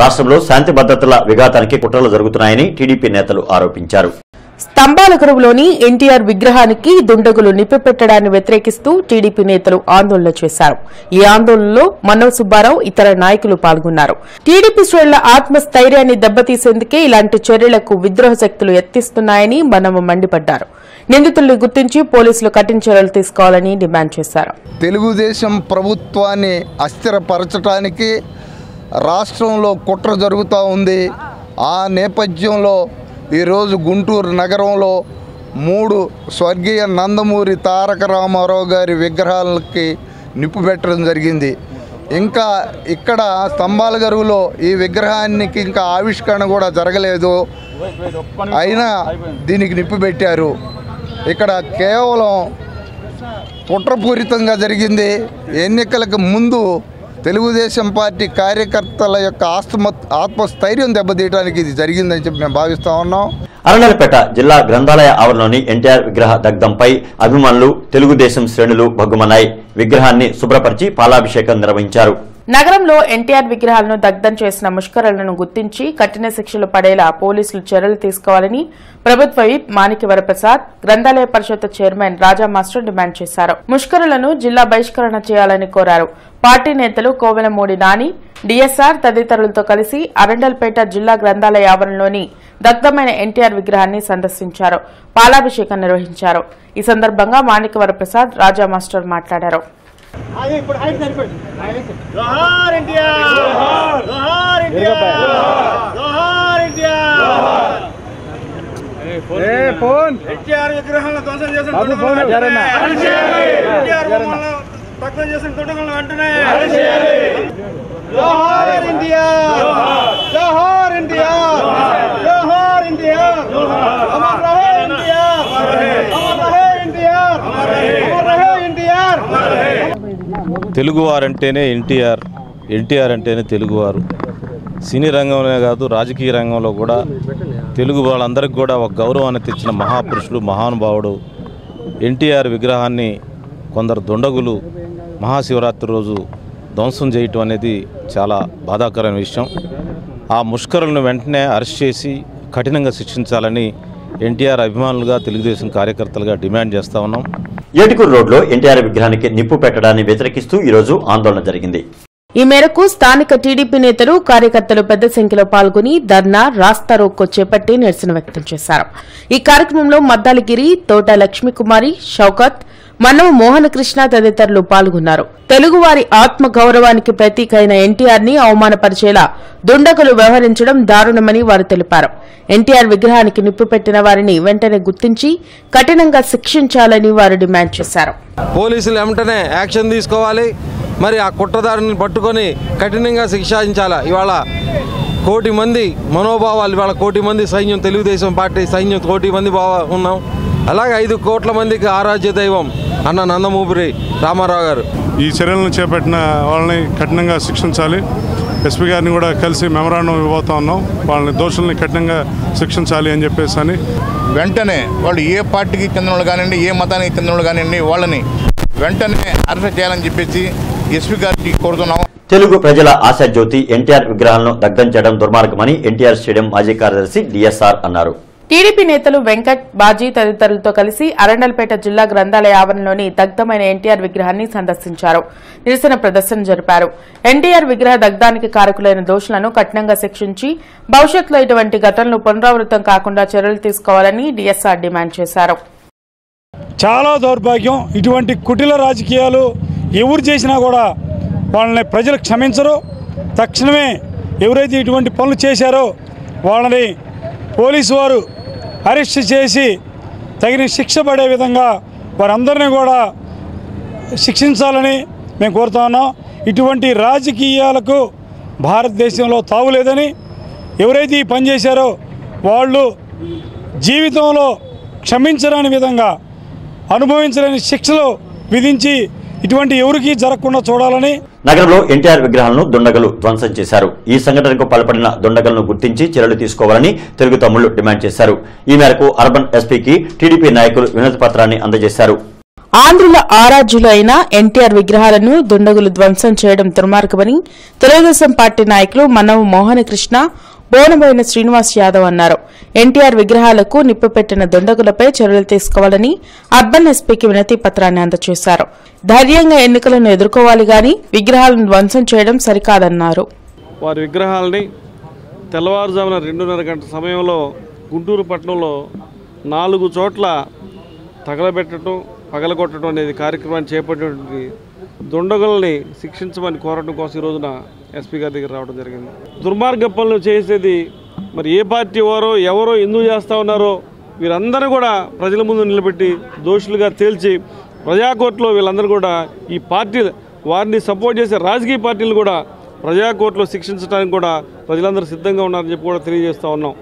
రాష్ట్రంలో శాంతి భద్రతల విఘాతానికి కుట్రలు జరుగుతున్నాయని టీడీపీ నేతలు ఆరోపించారు. స్తంభాల కరువులోని ఎన్టీఆర్ విగ్రహానికి దుండగులు నిప్పిపెట్టడాన్ని వ్యతిరేకిస్తూ టీడీపీ నేతలు ఆందోళన చేశారు. ఈ ఆందోళనలో మన్నవ సుబ్బారావు ఇతర నాయకులు పాల్గొన్నారు. టీడీపీ శ్రేణుల ఆత్మస్థైర్యాన్ని దెబ్బతీసేందుకే ఇలాంటి చర్యలకు విద్రోహ శక్తులు యత్నిస్తున్నాయని మనవ మండిపడ్డారు. నిందితుల్ని గుర్తించి పోలీసులు కఠిన చర్యలు తీసుకోవాలని డిమాండ్ చేశారు. తెలుగుదేశం ప్రభుత్వాన్ని అస్థిరపరచడానికి రాష్ట్రంలో కుట్ర జరుగుతూ ఉంది. ఆ నేపథ్యంలో ఈరోజు గుంటూరు నగరంలో మూడు స్వర్గీయ నందమూరి తారక రామారావు గారి విగ్రహాలకి నిప్పు పెట్టడం జరిగింది. ఇంకా ఇక్కడ స్తంభాల గరువులో ఈ విగ్రహానికి ఇంకా ఆవిష్కరణ కూడా జరగలేదు. అయినా దీనికి నిప్పు పెట్టారు. ఇక్కడ కేవలం కుట్రపూరితంగా జరిగింది. ఎన్నికలకు ముందు తెలుగుదేశం పార్టీ కార్యకర్తల యొక్క ఆత్మ ఆత్మస్థైర్యం దెబ్బతీయడానికి ఇది జరిగిందని చెప్పి మేము భావిస్తూ ఉన్నాం. అరణలపేట జిల్లా గ్రంథాలయ ఆవరణలోని ఎన్టీఆర్ విగ్రహ దగ్ధంపై అభిమానులు తెలుగుదేశం శ్రేణులు భగ్గుమన్నాయి. విగ్రహాన్ని శుభ్రపరిచి పాలాభిషేకం నిర్వహించారు. నగరంలో ఎన్టీఆర్ విగ్రహాలను దగ్ధం చేసిన ముష్కరులను గుర్తించి కఠిన శిక్షలు పడేలా పోలీసులు చర్యలు తీసుకోవాలని ప్రభుత్వ విప్ మాణిక్య వరప్రసాద్ గ్రంథాలయ పరిషత్ చైర్మన్ రాజా మాస్టర్ డిమాండ్ చేశారు. ముష్కరులను జిల్లా బహిష్కరణ చేయాలని కోరారు. పార్టీ నేతలు కోవెలమూడి నాని డిఎస్ఆర్ తదితరులతో కలిసి అరండల్పేట జిల్లా గ్రంథాలయ ఆవరణలోని దగ్ధమైన ఎన్టీఆర్ విగ్రహాన్ని సందర్శించారు. పాలాభిషేకం నిర్వహించారు. ఈ సందర్భంగా మాణిక్యవరప్రసాద్ రాజా మాస్టర్ మాట్లాడారు. జోహార్ ఎన్టీఆర్ జోహార్! ఎన్టీఆర్ జోహార్! ఎన్టీఆర్ ఎన్టీఆర్ విగ్రహాలను ధ్వంసం చేసిన దుండగులను వెంటనే ఎన్టీఆర్ బొమ్మలను భగ్నం చేసిన దుండగులను వెంటనే జోహార్ ఎన్టీఆర్ జోహార్ ఎన్టీఆర్ జోహార్ ఎన్టీఆర్ అమర్ రహే ఎన్టీఆర్ అమర్ రహే ఎన్టీఆర్ అమర్ రహే ఎన్టీఆర్ తెలుగువారంటేనే ఎన్టీఆర్ ఎన్టీఆర్ అంటేనే తెలుగువారు. సినీ రంగంలోనే కాదు రాజకీయ రంగంలో కూడా తెలుగు వాళ్ళందరికీ కూడా ఒక గౌరవాన్ని తెచ్చిన మహాపురుషుడు మహానుభావుడు ఎన్టీఆర్ విగ్రహాన్ని కొందరు దుండగులు మహాశివరాత్రి రోజు ధ్వంసం చేయటం అనేది చాలా బాధాకరమైన విషయం. ఆ ముష్కరులను వెంటనే అరెస్ట్ చేసి కఠినంగా శిక్షించాలని ఎన్టీఆర్ అభిమానులుగా తెలుగుదేశం కార్యకర్తలుగా డిమాండ్ చేస్తా ఉన్నాం. ఏటుకూరు రోడ్లో ఎన్టీఆర్ విగ్రహానికి నిప్పు పెట్టడాన్ని వ్యతిరేకిస్తూ ఈరోజు ఆందోళన జరిగింది. ఈ మేరకు స్థానిక టీడీపీ నేతలు కార్యకర్తలు పెద్ద సంఖ్యలో పాల్గొని ధర్నా రాస్తా రోక్కో చేపట్టి నిరసన వ్యక్తం చేశారు. ఈ కార్యక్రమంలో మద్దాలగిరి తోట లక్ష్మీకుమారి షౌకత్ మన్నవ మోహనకృష్ణ తదితరులు పాల్గొన్నారు. తెలుగువారి ఆత్మ గౌరవానికి ప్రతీక అయిన ఎన్టీఆర్ని అవమానపరిచేలా దుండగులు వ్యవహరించడం దారుణమని వారు తెలిపారు. ఎన్టీఆర్ విగ్రహానికి నిప్పు పెట్టిన వారిని వెంటనే గుర్తించి కఠినంగా శిక్షించాలని వారు డిమాండ్ చేశారు. పోలీసులు వెంటనే యాక్షన్ తీసుకోవాలి. మరి ఆ కుట్రదారుని పట్టుకొని కఠినంగా శిక్షించాలా? ఇవాళ కోటి మంది మనోభావాలు ఇవాళ కోటి మంది సైన్యం తెలుగుదేశం పార్టీ సైన్యం కోటి మంది బావ ఉన్నాం. అలాగే ఐదు కోట్ల మందికి ఆరాధ్య దైవం అన్న నందమూపిరి రామారావు గారు. ఈ చర్యలను చేపట్టిన వాళ్ళని కఠినంగా శిక్షించాలి. ఎస్పీ గారిని కూడా కలిసి మెమరాండం ఇవ్వబోతా ఉన్నాం. వాళ్ళని దోషుల్ని కఠినంగా శిక్షించాలి అని చెప్పేసి అని. వెంటనే వాళ్ళు ఏ పార్టీకి చెందిన వాళ్ళు కానివ్వండి ఏ మతానికి చెందిన వాళ్ళు కానివ్వండి వాళ్ళని వెంటనే అరెస్ట్ చేయాలని చెప్పేసి ఎస్పీ గారికి కోరుతున్నాం తెలుగు ప్రజల ఆశాజ్యోతి ఎన్టీఆర్ విగ్రహాలను దగ్ధం చేయడం దుర్మార్గమని ఎన్టీఆర్ స్టేడియం మాజీ కార్యదర్శి డిఎస్ఆర్ అన్నారు. టీడీపీ నేతలు వెంకట్ బాజీ తదితరులతో కలిసి అరండల్పేట జిల్లా గ్రంథాలయ ఆవరణలోని దగ్ధమైన ఎన్టీఆర్ విగ్రహాన్ని సందర్శించారు. నిరసన ప్రదర్శన జరిపారు. ఎన్టీఆర్ విగ్రహ దగ్ధానికి కారకులైన దోషులను కఠినంగా శిక్షించి భవిష్యత్తులో ఇటువంటి ఘటనలు పునరావృతం కాకుండా చర్యలు తీసుకోవాలని డిఎస్ఆర్ డిమాండ్ చేశారు. చాలా దౌర్భాగ్యం. ఇటువంటి కుటిల రాజకీయాలు ఎవరు చేసినా కూడా వాళ్ళని ప్రజలు క్షమించరు. తక్షణమే ఎవరైతే ఇటువంటి పనులు చేశారో వాళ్ళని పోలీసు వారు అరెస్ట్ చేసి తగిన శిక్ష పడే విధంగా వారందరినీ కూడా శిక్షించాలని మేము కోరుతా ఉన్నాం. ఇటువంటి రాజకీయాలకు భారతదేశంలో తావులేదని ఎవరైతే ఈ పనిచేశారో వాళ్ళు జీవితంలో క్షమించరాని విధంగా అనుభవించలేని శిక్షలు విధించి ఇటువంటి ఎవరికీ జరగకుండా చూడాలని నగరంలో ఎన్టీఆర్ విగ్రహాలను దుండగలు ధ్వంసం చేశారు. ఈ సంఘటనకు పాల్పడిన దుండగలను గుర్తించి చర్యలు తీసుకోవాలని తెలుగు తమ్ముళ్ళు డిమాండ్ చేశారు. ఈ మేరకు అర్బన్ ఎస్పీకి టీడీపీ నాయకులు వినతి పత్రాన్ని అందజేశారు. ఆంధ్రుల ఆరాధ్యులు అయిన ఎన్టీఆర్ విగ్రహాలను దుండగులు ధ్వంసం చేయడం దుర్మార్గమని తెలుగుదేశం పార్టీ నాయకులు మనవ మోహనకృష్ణ బోనబోయిన శ్రీనివాస్ యాదవ్ అన్నారు. ఎన్టీఆర్ విగ్రహాలకు నిప్పు పెట్టిన దుండగులపై చర్యలు తీసుకోవాలని అర్బన్ ఎస్పీకి వినతి పత్రాన్ని అందజేశారు. ధైర్యంగా ఎన్నికలను ఎదుర్కోవాలి గాని విగ్రహాలను ధ్వంసం చేయడం సరికాదన్నారు. వారి విగ్రహాలని తెల్లవారుజామున రెండున్నర గంట సమయంలో గుంటూరు పట్టణంలో నాలుగు చోట్ల తగలబెట్టడం పగలగొట్టడం అనేది కార్యక్రమాన్ని చేపట్టినటువంటి దుండగుల్ని శిక్షించమని కోరడం కోసం ఈ రోజున ఎస్పీ గారి దగ్గర రావడం జరిగింది. దుర్మార్గ పనులు చేసేది మరి ఏ పార్టీ వారో ఎవరో ఎందుకు చేస్తూ ఉన్నారో వీరందరూ కూడా ప్రజల ముందు నిలబెట్టి దోషులుగా తేల్చి ప్రజాకోర్టులో వీళ్ళందరూ కూడా ఈ పార్టీ వారిని సపోర్ట్ చేసే రాజకీయ పార్టీలు కూడా ప్రజాకోర్టులో శిక్షించడానికి కూడా ప్రజలందరూ సిద్ధంగా ఉన్నారని చెప్పి కూడా తెలియజేస్తూ ఉన్నాం.